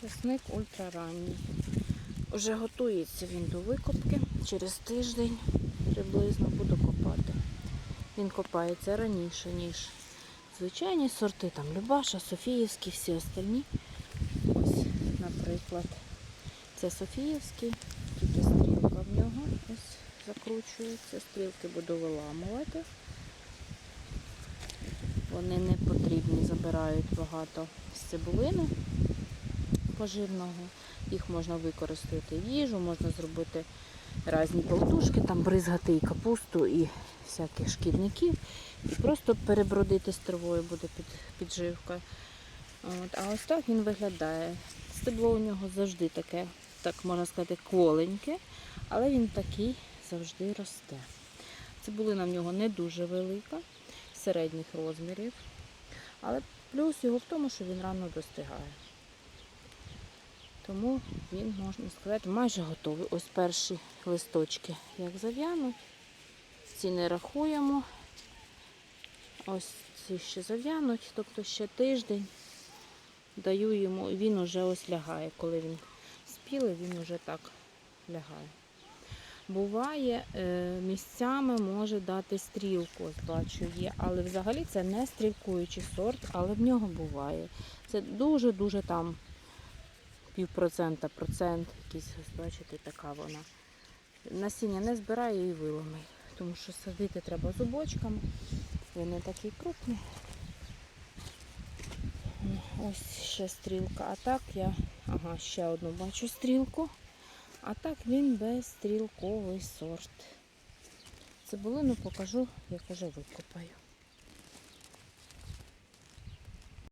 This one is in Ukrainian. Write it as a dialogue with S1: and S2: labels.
S1: Часник ультраранній. Уже готується він до викопки. Через тиждень приблизно буду копати. Він копається раніше, ніж звичайні сорти, там Любаша, Софіївський, всі остальні. Ось, наприклад, це Софіївський, тільки стрілка в нього ось закручується. Стрілки буду виламувати. Вони не потрібні, забирають багато з цибулини поживного. Їх можна використати в їжу, можна зробити різні полтушки, там бризгати і капусту, і всяких шкідників. І просто перебродити з травою буде під, підживка. От, а ось так він виглядає. Стебло у нього завжди таке, так можна сказати, кволеньке, але він такий завжди росте. Цибулина в нього не дуже велика, середніх розмірів. Але плюс його в тому, що він рано достигає. Тому він, можна сказати, майже готовий. Ось перші листочки як зав'януть. Ці не рахуємо. Ось ці ще зав'януть, тобто ще тиждень даю йому, він уже ось лягає. Коли він спілий, він уже так лягає. Буває, е, місцями може дати стрілку, бачу є, але взагалі це не стрілкуючий сорт, але в нього буває. Це дуже-дуже там півпроцента, процент, якийсь, бачите, така вона. Насіння не збираю і вилами, тому що садити треба зубочками. Вони такі крупні. Ось ще стрілка. А так я, ага, ще одну бачу стрілку. А так він безстрілковий сорт. Цибулину покажу, як уже викопаю.